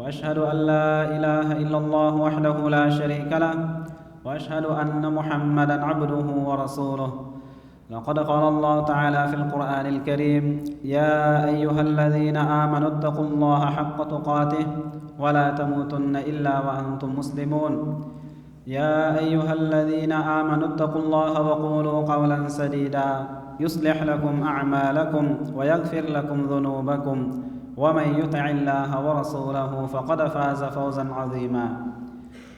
وأشهد أن لا إله إلا الله وحده لا شريك له وأشهد أن محمدا عبده ورسوله. لقد قال الله تعالى في القرآن الكريم يا أيها الذين آمنوا اتقوا الله حق تقاته ولا تموتن إلا وأنتم مسلمون. يا أيها الذين آمنوا اتقوا الله وقولوا قولا سديدا يصلح لكم أعمالكم ويغفر لكم ذنوبكم. ومن يطع الله ورسوله فقد فاز فوزا عظيما.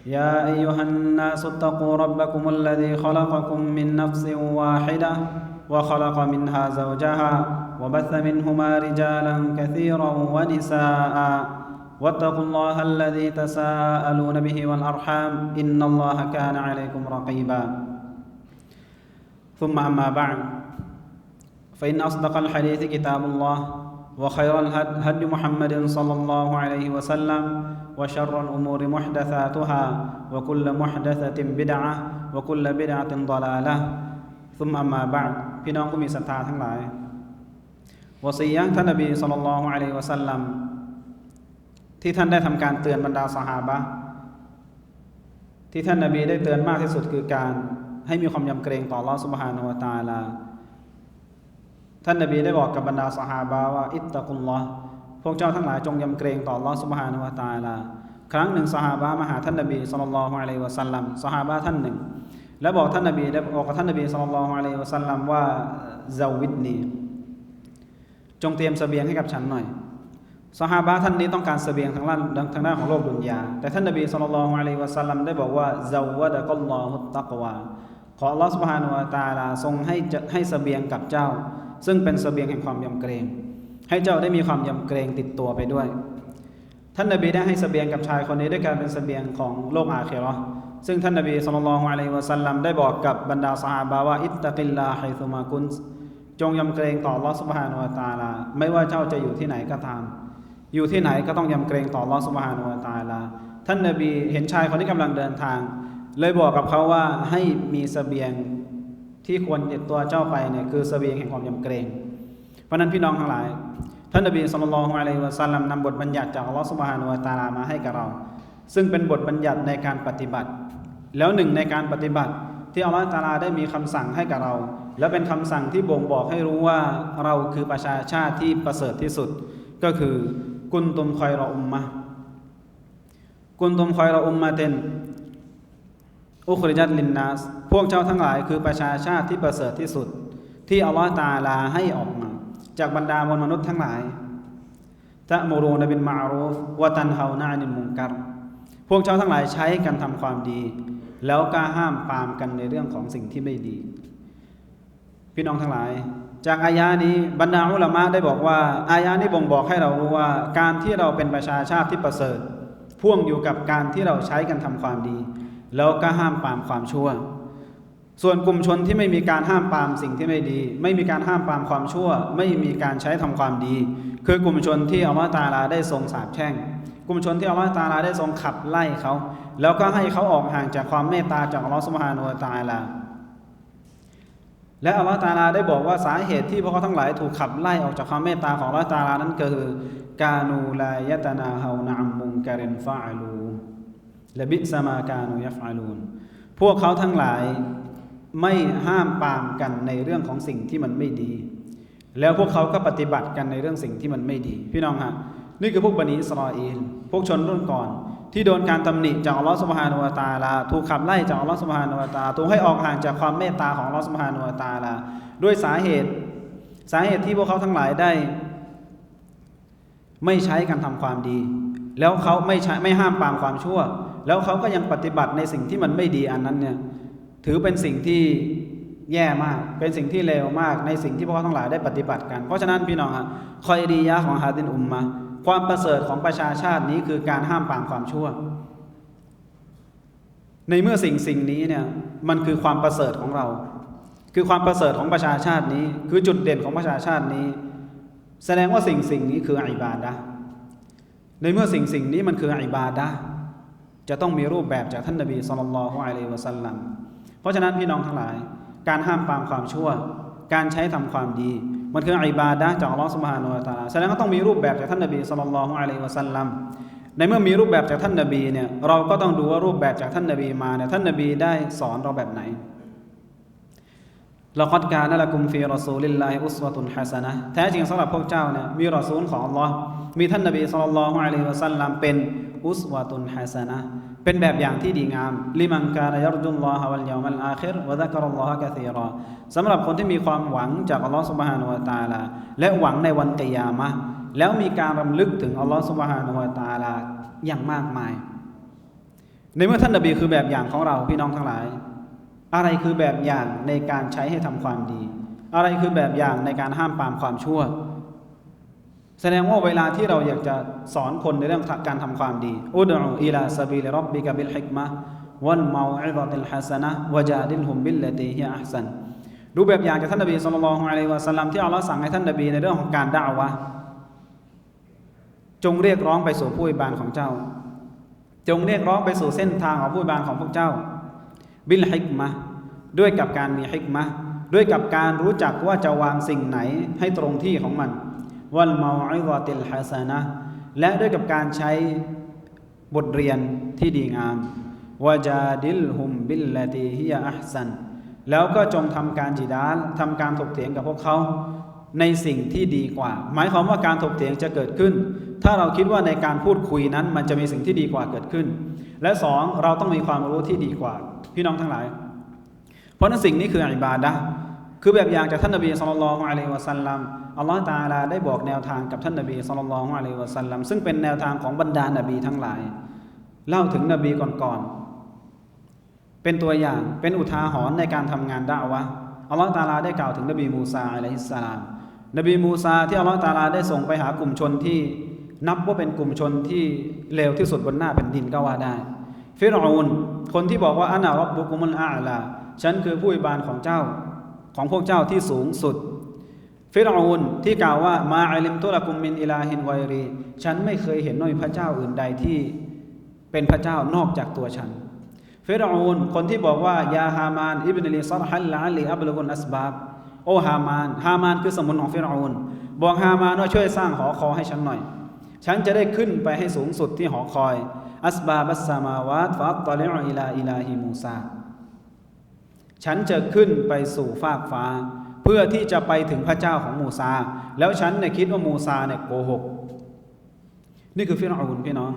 يا أيها الناس اتقوا ربكم الذي خلقكم من نفس واحدة وخلق منها زوجها وبث منهما رجالا كثيرا ونساء. واتقوا الله الذي تساءلون به والأرحام. إن الله كان عليكم رقيبا. ثم أما بعد فإن أصدق الحديث كتاب الله. وخير الهدي محمد صلى الله عليه وسلم وشر الأمور محدثاتها وكل محدثة بدعة وكل بدعة ضلالة ثم أما بعد พี่น้องผู้มีศรัทธาทั้งหลายวสียะท่านนบีสุลต่านละฮ์อะลัยฮิวะสัลลัมที่ท่านได้ทำการเตือนบรรดาสหาบะที่ท่านนบีได้เตือนมากที่สุดคือการให้มีความยำเกรงต่อลอสุบฮานุวะตาลา ท่านนบีได้บอกกับบรรดาสหาบาว่าอิตตะกุลลอพวกเจ้าทั้งหลายจงยำเกรงต่อลอสุบฮานุวาตาลา ครั้งหนึ่งสหาบามาหาท่านนบีสุลต่ละฮ์อะลัยวะสัลลัมสหาบาท่านหนึ่ง แล้วบอกท่านนบีได้บอกกับท่านนบีสุลต่ละฮ์อะลัยวะสัลลัมว่าซาวิดนีจงเตรียมเสบียงให้กับฉันหน่อยสหาบาท่านนี้ต้องการเสบียงทางด้านทางด้านของโลกดุนยา แต่ท่านนบีสุลต่ละฮ์อะลัยวะสัลลัมได้บอกว่าซาวะดะกุลลอฮุตตักวาขอลอสุบฮานุวาตาลาทรงให้ให้เสบียงกับเจ้า ซึ่งเป็นสเสบียงแห่งความยำเกรง ให้เจ้าได้มีความยำเกรงติดตัวไปด้วย ท่านนบีได้ให้สเสบียงกับชายคนนี้ด้วยการเป็นสเสบียงของโลกอาเครอซึ่งท่านนบีสุลต่านของอะลัยวะสัลลัมได้บอกกับบรรดาสาบาว่าอิตตะกิลลาไฮซุมากุนจงยำเกรงต่อลอสุบฮานุวตาลา ไม่ว่าเจ้าจะอยู่ที่ไหนก็ตาม อยู่ที่ไหนก็ต้องยำเกรงต่อลอสุบฮานุวตาลา ท่านนบีเห็นชายคนนี้กำลังเดินทาง เลยบอกกับเขาว่าให้มีสเสบียง ที่ควรติดตัวเจ้าไปเนี่ยคือสเสบียงแห่งความยำเกรง เพราะนั้นพี่น้องทั้งหลาย ท่านนบีสุลต่านอะลัยวะซัลลัมนำบทบัญญัติจากอัลลอฮฺสุบฮานุวะตาลามาให้กับเรา ซึ่งเป็นบทบัญญัติในการปฏิบัติ แล้วหนึ่งในการปฏิบัติ ที่อัลลอฮฺตาลาได้มีคำสั่งให้กับเรา และเป็นคำสั่งที่บ่งบอกให้รู้ว่าเราคือประชาชาติที่ประเสริฐที่สุด ก็คือกุนตุมคอยรออุมมะกุนตุมคอยรออุมมะเตน อุคริจัตลินนัสพวกเจ้าทั้งหลายคือประชาชาติที่ประเสริฐที่สุด ที่อัลลอฮ์ตาลาให้ออกมา จากบรรดามวลมนุษย์ทั้งหลายตะมูรูนบินมารูฟวะตันเฮานานินมุงกัรพวกเจ้าทั้งหลายใช้กันทำความดี แล้วกล้าห้ามปามกันในเรื่องของสิ่งที่ไม่ดี พี่น้องทั้งหลาย จากอายานี้บรรดาอุลามะได้บอกว่า อายานี้บ่งบอกให้เรารู้ว่า การที่เราเป็นประชาชาติที่ประเสริฐพ่วงอยู่กับการที่เราใช้กันทำความดี แล้วก็ห้ามปามความชั่ว ส่วนกลุ่มชนที่ไม่มีการห้ามปามสิ่งที่ไม่ดี ไม่มีการห้ามปามความชั่ว ไม่มีการใช้ทำความดี คือกลุ่มชนที่อัลลอฮฺตาลาได้ทรงสาปแช่ง กลุ่มชนที่อัลลอฮฺตาลาได้ทรงขับไล่เขา แล้วก็ให้เขาออกห่างจากความเมตตาจากอัลลอฮฺสุบฮานุวตาลาและอัลลอฮฺตาลาได้บอกว่าสาเหตุที่พวกเขาทั้งหลายถูกขับไล่ออกจากความเมตตาของอัลลอฮฺตาลานั้นก็คือกานูลายตนาฮานะอัมมุงการินฟาลู ละบิสมากานูยัฟอาลูนพวกเขาทั้งหลายไม่ห้ามปามกันในเรื่องของสิ่งที่มันไม่ดี แล้วพวกเขาก็ปฏิบัติกันในเรื่องสิ่งที่มันไม่ดี พี่น้องฮะนี่คือพวกบันิอิสราเอลพวกชนรุ่นก่อน ที่โดนการตำหนิจากอัลลอฮฺสุบฮานุวะตาลา ถูกขับไล่จากอัลลอฮฺสุบฮานุวะตาถูกให้ออกห่างจากความเมตตาของอัลลอฮฺสุบฮานุวะตาลา ด้วยสาเหตุ สาเหตุที่พวกเขาทั้งหลายได้ ไม่ใช้การทำความดี แล้วเขาไม่ใช้ไม่ห้ามปามความชั่ว แล้วเขาก็ยังปฏิบัติในสิ่งที่มันไม่ดีอันนั้นเนี่ยถือเป็นสิ่งที่แย่มาก เป็นสิ่งที่เลวมากในสิ่งที่พวกเขาทั้งหลายได้ปฏิบัติกัน เพราะฉะนั้นพี่น้องฮะคอยดียะของฮาดินอุมมะความประเสริฐของประชาชาตินี้คือการห้ามปรามความชั่ว ในเมื่อสิ่งสิ่งนี้เนี่ยมันคือความประเสริฐของเรา คือความประเสริฐของประชาชาตินี้ คือจุดเด่นของประชาชาตินี้ แสดงว่าสิ่งสิ่งนี้คืออิบาดะในเมื่อสิ่งสิ่งนี้มันคืออิบาดะ จะต้องมีรูปแบบจากท่านนบีสุลต่านละฮ์อะลัยฮิวะสัลลัมเพราะฉะนั้นพี่น้องทั้งหลาย การห้ามปรามความชั่ว การใช้ทำความดี มันคืออิบาดะจากอัลลอฮ์สุบฮานาอะลาแสดงว่าต้องมีรูปแบบจากท่านนบีสุลต่านละฮ์อะลัยฮิวะสัลลัมในเมื่อมีรูปแบบจากท่านนบีเนี่ยเราก็ต้องดูว่ารูปแบบจากท่านนบีมาเนี่ยท่านนบีได้สอนเราแบบไหนละกัดกานะละกุมฟีรอซูลิลลาฮิอุสวะตุนฮะซะนะแท้จริงสำหรับพวกเจ้าเนี่ยมีรอซูลของอัลลอฮ์มีท่านนบีศ็อลลัลลอฮุอะลัยฮิวะซัลลัมเป็น อุสวะตุนฮะซะนะเป็นแบบอย่างที่ดีงามลิมันกานะยัรจุลลอฮะวัลยอมัลอาคิรวะซักรลลอฮะกะซีรอสำหรับคนที่มีความหวังจากอัลลอฮ์ซุบฮานะฮูวะตะอาลาและหวังในวันกิยามะแล้วมีการรำลึกถึงอัลลอฮ์ซุบฮานะฮูวะตะอาลาอย่างมากมาย ในเมื่อท่านนบีคือแบบอย่างของเราพี่น้องทั้งหลาย อะไรคือแบบอย่างในการใช้ให้ทำความดี อะไรคือแบบอย่างในการห้ามปรามความชั่ว แสดงว่าเวลาที่เราอยากจะสอนคนในเรื่องการทำความดีอุดอูอิลาซาบิลรับบิกบิลฮิกมะวัลเมาอิดติลฮัสนะวจาดิลฮุมบิลลตีฮิอัพซันดูแบบอย่างจากท่านนบีสุลต่านละฮ์อะลัยวะสัลลัมที่อัลลอฮ์สั่งให้ท่านนบีในเรื่องของการด่าวะจงเรียกร้องไปสู่ผู้อิบานของเจ้า จงเรียกร้องไปสู่เส้นทางของผู้อิบานของพวกเจ้า บิลฮิกมะด้วยกับการมีฮิกมะด้วยกับการรู้จักว่าจะวางสิ่งไหนให้ตรงที่ของมัน วัลมาอิซาติลฮัสนะและด้วยกับการใช้บทเรียนที่ดีงามวาจาดิลฮุมบิลลตีฮิยาอัพซันแล้วก็จงทำการจิดาลทำการถกเถียงกับพวกเขาในสิ่งที่ดีกว่า หมายความว่าการถกเถียงจะเกิดขึ้น ถ้าเราคิดว่าในการพูดคุยนั้น มันจะมีสิ่งที่ดีกว่าเกิดขึ้น และสองเราต้องมีความรู้ที่ดีกว่า พี่น้องทั้งหลาย เพราะนั้นสิ่งนี้คืออิบาดะ คือแบบอย่างจากท่านนบีสุลต่านละฮ์อะลัยวะสัลลัมอัลลอฮฺตาลาได้บอกแนวทางกับท่านนบีสุลต่านละฮ์อะลัยวะสัลลัมซึ่งเป็นแนวทางของบรรดานบีทั้งหลาย เล่าถึงนบีก่อนๆเป็นตัวอย่างเป็นอุทาหรณ์ในการทำงานด่าวะอัลลอฮฺตาลาได้กล่าวถึงนบีมูซาอะลัยฮิสสลามนบีมูซาที่อัลลอฮฺตาลาได้ส่งไปหากลุ่มชนที่นับว่าเป็นกลุ่มชนที่เลวที่สุดบนหน้าแผ่นดินก็ว่าได้ ฟิรอูนคนที่บอกว่าอานารับบุกุมุลอาลาฉันคือผู้อิบานของเจ้า ของพวกเจ้าที่สูงสุด ฟิรอูนที่กล่าวว่ามาอัลิมตุลกุมมินอิลาฮินไวรี ฉันไม่เคยเห็นว่ามีพระเจ้าอื่นใดที่เป็นพระเจ้านอกจากตัวฉัน ฟิรอูนคนที่บอกว่ายาฮามานอิบนลีซารฮัลลาลีอับลุกุนอัสบาบโอฮามาน ฮามานคือสมุนของฟิรอูนบอกฮามานว่าช่วยสร้างหอคอยให้ฉันหน่อย ฉันจะได้ขึ้นไปให้สูงสุดที่หอคอย อัสบาบัสซามาวาตฟอัตตลิออิลาอิลาฮิมูซา ฉันจะขึ้นไปสู่ฟากฟ้า เพื่อที่จะไปถึงพระเจ้าของมูซา แล้วฉันเนี่ยคิดว่ามูซาเนี่ยโกหก นี่คือฟิรอูนพี่น้อง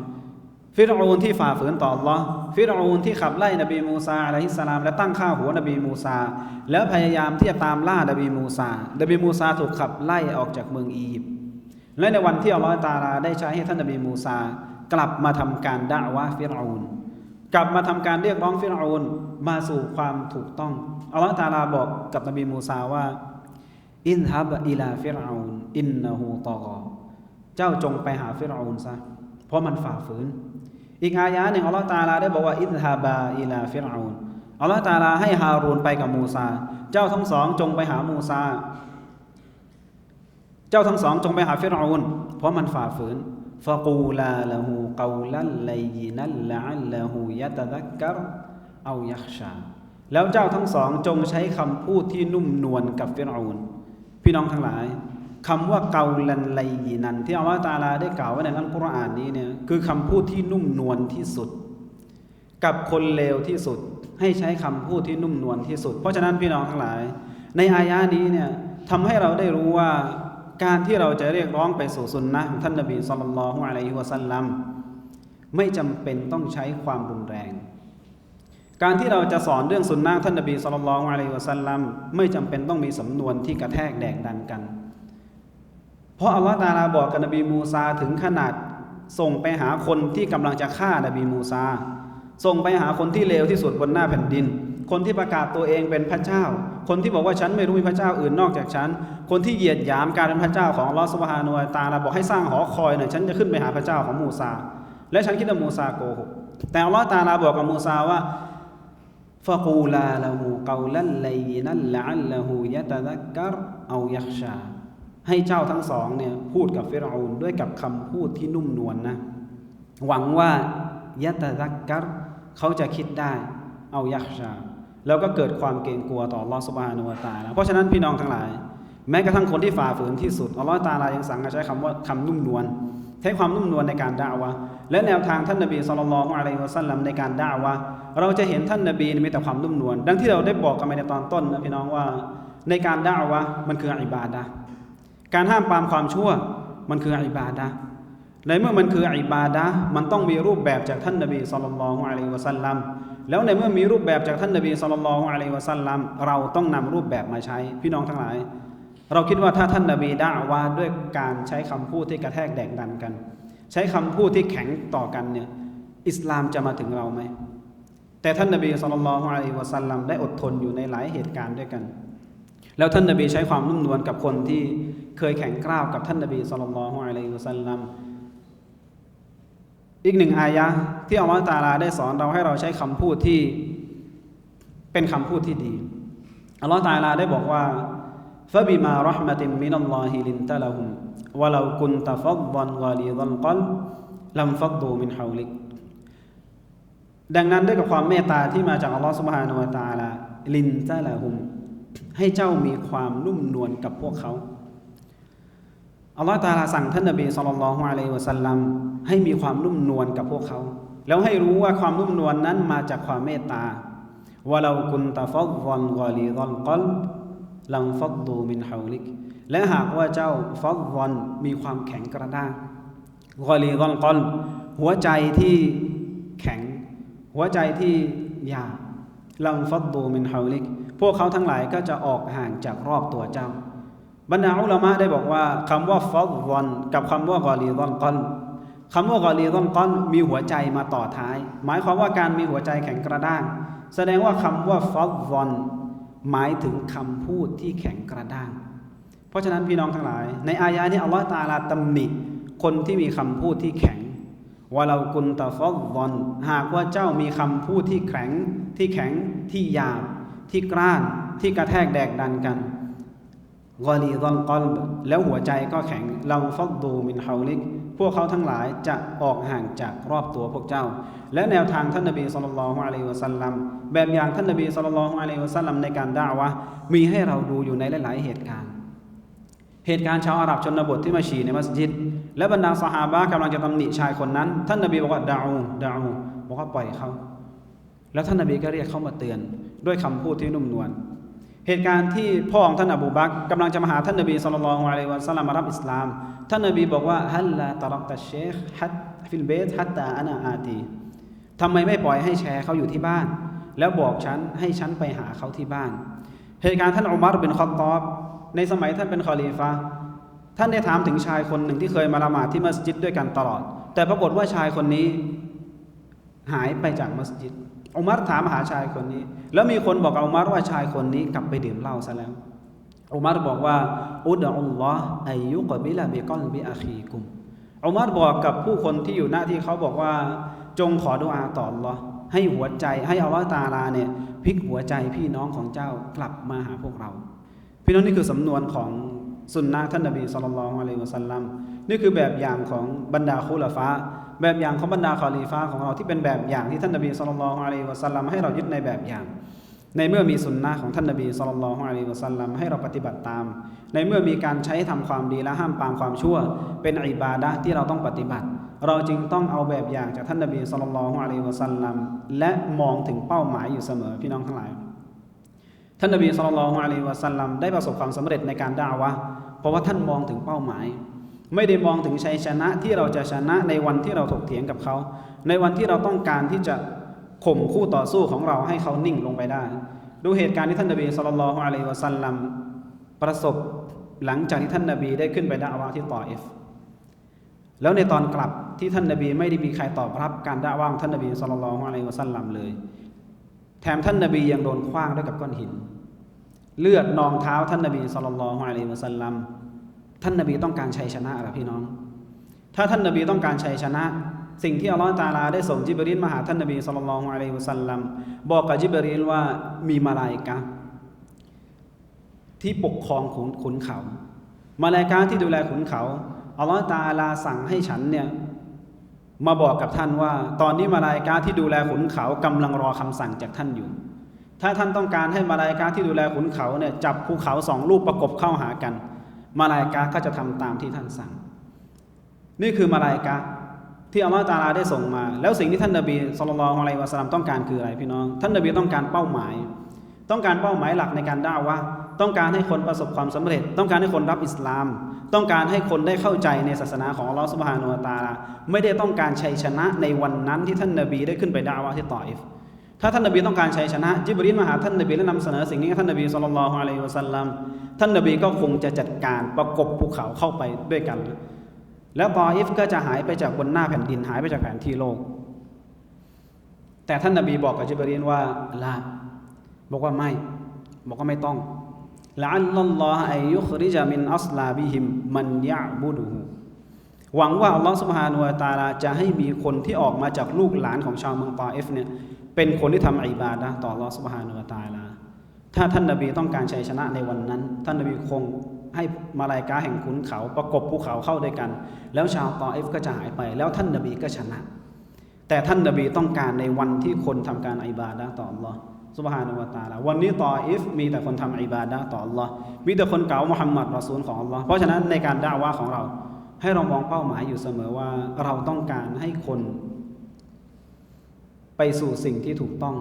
ฟิรอูนที่ฝ่าฝืนต่อ Allah ฟิรอูนที่ขับไล่นบีมูซาอะลัยฮิสสลาม และตั้งข้าหัวนบีมูซา แล้วพยายามที่จะตามล่านบีมูซานบีมูซาถูกขับไล่ออกจากเมืองอียิปต์และในวันที่อัลลอฮฺตาลาได้ใช้ให้ท่านนบีมูซากลับมาทำการด่าวะฟิรอูน กลับมาทำการเรียกร้องฟิรอูนมาสู่ความถูกต้องอัลลอฮฺตาลาบอกกับนบีมูซาว่าอินฮับอิลาฟิรอูนอินนะฮูตอกอเจ้าจงไปหาฟิรอูนซะเพราะมันฝ่าฝืน อีกอายะหนึ่งอัลลอฮฺตาลาได้บอกว่าอินฮาบอิลาฟิรอูนอัลลอฮฺตาลาให้ฮารูนไปกับมูซา เจ้าทั้งสองจงไปหามูซา เจ้าทั้งสองจงไปหาฟิรอูนเพราะมันฝ่าฝืน ฟะกูลาละหูกาลัลไลยินัลละอัลละหูยะตะดักกรเอยักชาแล้วเจ้าทั้งสองจงใช้คำพูดที่นุ่มนวลกับฟิรอูนพี่น้องทั้งหลายคำว่าเกาลันไลยินันที่อัลลอฮฺตาลาได้กล่าวไว้ในอัลกุรอานนี้เนี่ยคือคำพูดที่นุ่มนวลที่สุด กับคนเลวที่สุด ให้ใช้คำพูดที่นุ่มนวลที่สุด เพราะฉะนั้นพี่น้องทั้งหลาย ในอายะนี้เนี่ยทำให้เราได้รู้ว่า การที่เราจะเรียกร้องไปสู่สุนนะของท่านนบีสุลต่านละฮ์อะลัยฮิวะสัลลัมไม่จำเป็นต้องใช้ความรุนแรง การที่เราจะสอนเรื่องสุนนะท่านนบีสุลต่านละฮ์อะลัยฮิวะสัลลัมไม่จำเป็นต้องมีสำนวนที่กระแทกแดกดันกัน เพราะอัลลอฮฺตาลาบอกกับนบีมูซาถึงขนาดส่งไปหาคนที่กำลังจะฆ่านบีมูซาส่งไปหาคนที่เลวที่สุดบนหน้าแผ่นดิน คนที่ประกาศตัวเองเป็นพระเจ้า คนที่บอกว่าฉันไม่รู้มีพระเจ้าอื่นนอกจากฉัน คนที่เหยียดหยามการเป็นพระเจ้าของลอสวาฮานุตาลาบอกให้สร้างหอคอยหน่อยฉันจะขึ้นไปหาพระเจ้าของมูซา และฉันคิดว่ามูซาโกหก แต่ลอตาลาบอกกับมูซาว่าฟะกูลาละหูเกาลันเลยนัลละอละหูยะตะนักกรเอายักชา ให้เจ้าทั้งสองเนี่ยพูดกับฟิรอูนด้วยกับคำพูดที่นุ่มนวลนนะหวังว่ายะตะนักกรเขาจะคิดได้เอายักชา แล้วก็เกิดความเกรงกลัวต่อลอฮฺสุบฮานุวตาเพราะฉะนั้นพี่น้องทั้งหลาย แม้กระทั่งคนที่ฝ่าฝืนที่สุดอัลลอฮฺตาลายังสั่งให้ใช้คำว่าคำนุ่มนวลใช้ความนุ่มนวลในการด่าวะและแนวทางท่านนบีสุลต่านละฮ์อะลัยฮิวะสัลลัมในการด่าวะเราจะเห็นท่านนบีมีแต่ความนุ่มนวลดังที่เราได้บอกกันไปในตอนต้นนะพี่น้องว่า ในการด่าวะมันคืออิบาดะการห้ามปรามความชั่วมันคืออิบาดะ ในเมื่อมันคืออิบาดะมันต้องมีรูปแบบจากท่านนบีสุลต่านละฮ์อะลัยวะสัลลัมแล้วในเมื่อมีรูปแบบจากท่านนบีสุลต่านละฮ์อะลัยวะสัลลัมเราต้องนำรูปแบบมาใช้พี่น้องทั้งหลาย เราคิดว่าถ้าท่านนบีด่าวะห์ด้วยการใช้คำพูดที่กระแทกแดกดันกัน ใช้คำพูดที่แข็งต่อกันเนี่ยอิสลามจะมาถึงเราไหมแต่ท่านนบีสุลต่านละฮ์อะลัยวะสัลลัมได้อดทนอยู่ในหลายเหตุการณ์ด้วยกัน แล้วท่านนบีใช้ความนุ่มนวลกับคนที่เคยแข็งกร้าวกับท่านนบีสุลต่านละฮ์อะลัยวะสัลลัม อีกหนึ่งอายะห์ที่อัลลอฮฺตะอาลาได้สอนเราให้เราใช้คำพูดที่เป็นคำพูดที่ดีอัลลอฮฺตะอาลาได้บอกว่า فبما رحمة من الله لنت لهم ولو كنت فظا غليظ القلب لم فضوا من حولك ดังนั้นด้วยกับความเมตตาที่มาจากอัลลอฮฺสุบฮานุวะตะอาลาลินตะละหุม ให้เจ้ามีความนุ่มนวลกับพวกเขา อัลลอฮฺตาลาสั่งท่านนบีสุลต่านละฮ์อะลัยฮิวะสัลลัมให้มีความนุ่มนวลกับพวกเขา แล้วให้รู้ว่าความนุ่มนวลนั้นมาจากความเมตตาวะลากุนตะฟัดซันกอลีซันกอลลังฟัดดูมินฮาลิก และหากว่าเจ้าฟัดซันมีความแข็งกระด้างกอลีซันกอลหัวใจที่แข็ง หัวใจที่หยาบลังฟัดดูมินฮาลิก พวกเขาทั้งหลายก็จะออกห่างจากรอบตัวเจ้า บรรดาอุลามะได้บอกว่าคำว่าฟัดวันกับคำว่ากอลีดอนกอนคำว่ากอลีดอนกอนมีหัวใจมาต่อท้าย หมายความว่าการมีหัวใจแข็งกระด้าง แสดงว่าคำว่าฟัดวันหมายถึงคำพูดที่แข็งกระด้าง เพราะฉะนั้นพี่น้องทั้งหลาย ในอายะนี้อัลลอฮฺตาลาตำหนิคนที่มีคำพูดที่แข็งว่าเรากุนตะฟัดวันหากว่าเจ้ามีคำพูดที่แข็งที่แข็งที่หยาบที่กร้านที่กระแทกแดกดันกัน กอลีดอนกอลบแล้วหัวใจก็แข็งเราฟักดูมินฮาลิก พวกเขาทั้งหลายจะออกห่างจากรอบตัวพวกเจ้า และแนวทางท่านนบีสุลต่านละฮ์อะลัยฮิวะสัลลัมแบบอย่างท่านนบีสุลต่านละฮ์อะลัยฮิวะสัลลัมในการด่าวะมีให้เราดูอยู่ในหลาย ๆ เหตุการณ์ เหตุการณ์ชาวอาหรับชนบทที่มาฉี่ในมัสยิด และบรรดาสหาบะกำลังจะตำหนิชายคนนั้น ท่านนบีบอกว่าดาอูดาอูบอกว่าปล่อยเขาแล้วท่านนบีก็เรียกเขามาเตือนด้วยคำพูดที่นุ่มนวล เหตุการณ์ที่พ่อของท่านอบูบักกำลังจะมาหาท่านนบีสุลต่านละฮ์อะลัยวะสัลลัมมารับอิสลาม ท่านนบีบอกว่าฮัลลาตรักตัชเชคฮัตฟิลเบตฮัตตาอานาอาตีทำไมไม่ปล่อยให้แชร์เขาอยู่ที่บ้าน แล้วบอกฉันให้ฉันไปหาเขาที่บ้าน เหตุการณ์ท่านอุมัรบินคอตอบ ในสมัยท่านเป็นคอลีฟะท่านได้ถามถึงชายคนหนึ่งที่เคยมาละหมาดที่มัสยิดด้วยกันตลอด แต่ปรากฏว่าชายคนนี้หายไปจากมัสยิด อุมัรถามหาชายคนนี้ แล้วมีคนบอกอุมัรว่าชายคนนี้กลับไปดื่มเหล้าซะแล้วอุมัรบอกว่าอุดะอุลลอฮ์อายุกบิลาบิกอลบิอาคีกุมอุมัรบอกกับผู้คนที่อยู่หน้าที่เขาบอกว่า จงขอดุอาต่ออัลลอฮ์ให้หัวใจให้อัลลอฮ์ตาลาเนี่ยพลิกหัวใจพี่น้องของเจ้ากลับมาหาพวกเรา พี่น้องนี่คือสำนวนของสุนนะท่านนบีสุลต่านละฮ์อะลัยฮิวะสัลลัมนี่คือแบบอย่างของบรรดาคุลฟ้า แบบอย่างของบรรดาคอลีฟ้าของเราที่เป็นแบบอย่างที่ท่านนบีสุลต่านละฮ์อะลัยฮิวะสัลลัมให้เรายึดในแบบอย่าง ในเมื่อมีสุนนะของท่านนบีสุลต่านละฮ์อะลัยฮิวะสัลลัมให้เราปฏิบัติตาม ในเมื่อมีการใช้ทำความดีและห้ามปามความชั่ว เป็นอิบาดะที่เราต้องปฏิบัติ เราจึงต้องเอาแบบอย่างจากท่านนบีสุลต่านละฮ์อะลัยฮิวะสัลลัมและมองถึงเป้าหมายอยู่เสมอพี่น้องทั้งหลาย ท่านนบีสุลต่านละฮ์อะลัยฮิวะสัลลัมได้ประสบความสำเร็จในการด่าวะเพราะว่าท่านมองถึงเป้าหมาย ไม่ได้มองถึงชัยชนะที่เราจะชนะในวันที่เราถกเถียงกับเขา ในวันที่เราต้องการที่จะข่มคู่ต่อสู้ของเราให้เขานิ่งลงไปได้ ดูเหตุการณ์ที่ท่านนบีสุลต่านละฮ์อะลัยฮิวะสัลลัมประสบหลังจากที่ท่านนบีได้ขึ้นไปด่าวะห์ที่ตอเอฟแล้วในตอนกลับที่ท่านนบีไม่ได้มีใครตอบรับการด่าว่าของท่านนบีสุลต่านละฮ์อะลัยฮิวะสัลลัมเลย แถมท่านนบียังโดนขว้างด้วยกับก้อนหิน เลือดนองเท้าท่านนบีสุลต่านละฮ์อะลัยฮิวะสัลลัม ท่านนบีต้องการชัยชนะหรอพี่น้อง ถ้าท่านนบีต้องการชัยชนะ สิ่งที่อัลลอฮฺตาลาได้ส่งจิบรีลมาหาท่านนบีสุลต่านละฮ์อะลัยฮิวะสัลลัมบอกกับจิบรีลว่ามีมาลาอิกะที่ปกครองขุนขุนเขา มาลาอิกะที่ดูแลขุนเขาอัลลอฮฺตาลาสั่งให้ฉันเนี่ยมาบอกกับท่านว่า ตอนนี้มาลาอิกะฮ์ที่ดูแลขุนเขากำลังรอคำสั่งจากท่านอยู่ ถ้าท่านต้องการให้มาลาอิกะฮ์ที่ดูแลขุนเขาเนี่ยจับภูเขาสองลูกประกบเข้าหากัน มาลาอิกะฮ์ก็จะทำตามที่ท่านสั่ง นี่คือมาลาอิกะฮ์ที่อัลลอฮฺตาลาได้ส่งมา แล้วสิ่งที่ท่านนบีสุลต่านอะลัยวะสลลัมต้องการคืออะไรพี่น้อง ท่านนบีต้องการเป้าหมาย ต้องการเป้าหมายหลักในการด่าว่า ต้องการให้คนประสบความสำเร็จ ต้องการให้คนรับอิสลาม ต้องการให้คนได้เข้าใจในศาสนาของอัลลอฮฺสุบฮานุตาลา ไม่ได้ต้องการชัยชนะในวันนั้นที่ท่านนบีได้ขึ้นไปด่าว่าที่ตออิฟ ถ้าท่านนบีต้องการชัยชนะ จิบรีลมาหาท่านนบีและนำเสนอสิ่งนี้ให้ท่านนบีสุลต่านละฮ์อะลัยฮิวะสัลลัมท่านนบีก็คงจะจัดการประกบภูเขาเข้าไปด้วยกัน แล้วตออิฟก็จะหายไปจากบนหน้าแผ่นดินหายไปจากแผนที่โลก แต่ท่านนบีบอกกับจิบรีลว่าละบอกว่าไม่บอกว่าไม่ต้องละอัลลอฮฺอัยยุคริจามินอัสลาบิฮิมมันยะบุดูฮู หวังว่าอัลลอฮฺสุบฮานุวะตาลาจะให้มีคนที่ออกมาจากลูกหลานของชาวเมืองตออิฟเนี่ยเป็นคนที่ทำอิบาดะต่ออัลลอฮฺสุบฮานุวะตาลา ถ้าท่านนบีต้องการชัยชนะในวันนั้น ท่านนบีคงให้มาลายกาแห่งขุนเขาประกบภูเขาเข้าด้วยกัน แล้วชาวตออิฟก็จะหายไป แล้วท่านนบีก็ชนะ แต่ท่านนบีต้องการในวันที่คนทำการอิบาดะต่ออัลลอฮ์สุบฮานุวะตาลาวันนี้ตออิฟมีแต่คนทำอิบาดะต่ออัลลอฮ์มีแต่คนเก่ามุฮัมมัดรอซูลของอัลลอฮ์เพราะฉะนั้นในการด่าว่าของเรา ให้เรามองเป้าหมายอยู่เสมอว่าเราต้องการให้คน ไปสู่สิ่งที่ถูกต้อง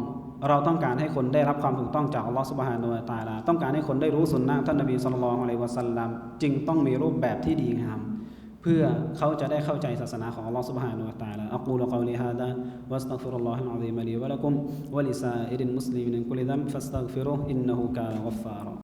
เราต้องการให้คนได้รับความถูกต้องจากอัลลอฮฺสุบฮานุวะตะอาลาต้องการให้คนได้รู้สุนนะท่านนบีสุลต่านอะลัยวะสัลลัมจึงต้องมีรูปแบบที่ดีงามเพื่อเขาจะได้เข้าใจศาสนาของอัลลอฮฺสุบฮานุวะตะอาลาอักูลกอลิฮาดะวัสตัฆฟิรุลลอฮิลอะซีมะลีวะละกุมวะลิซาอิริลมุสลิมินกุลิดัมฟัสตัฆฟิรุอินนะฮูกานะกัฟฟารา